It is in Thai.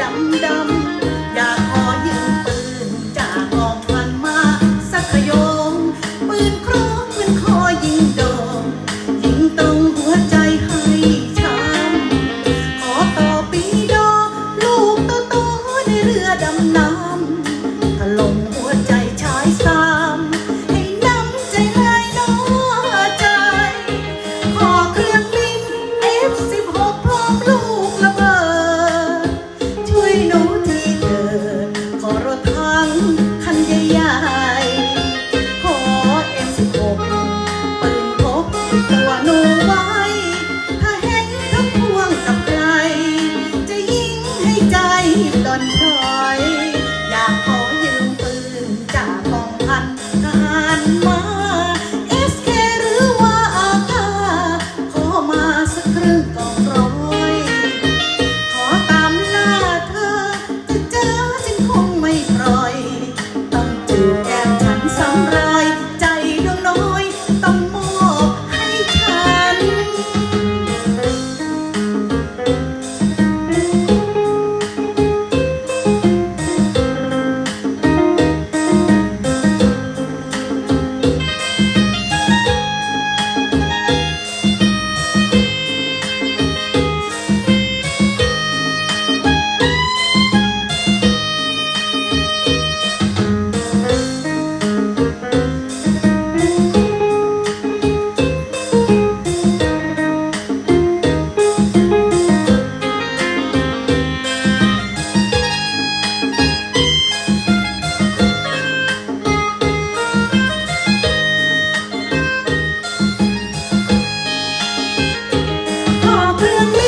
ดำดำอยากขอยืมปืนจากกองพันมาสักขยงปืนคร to you.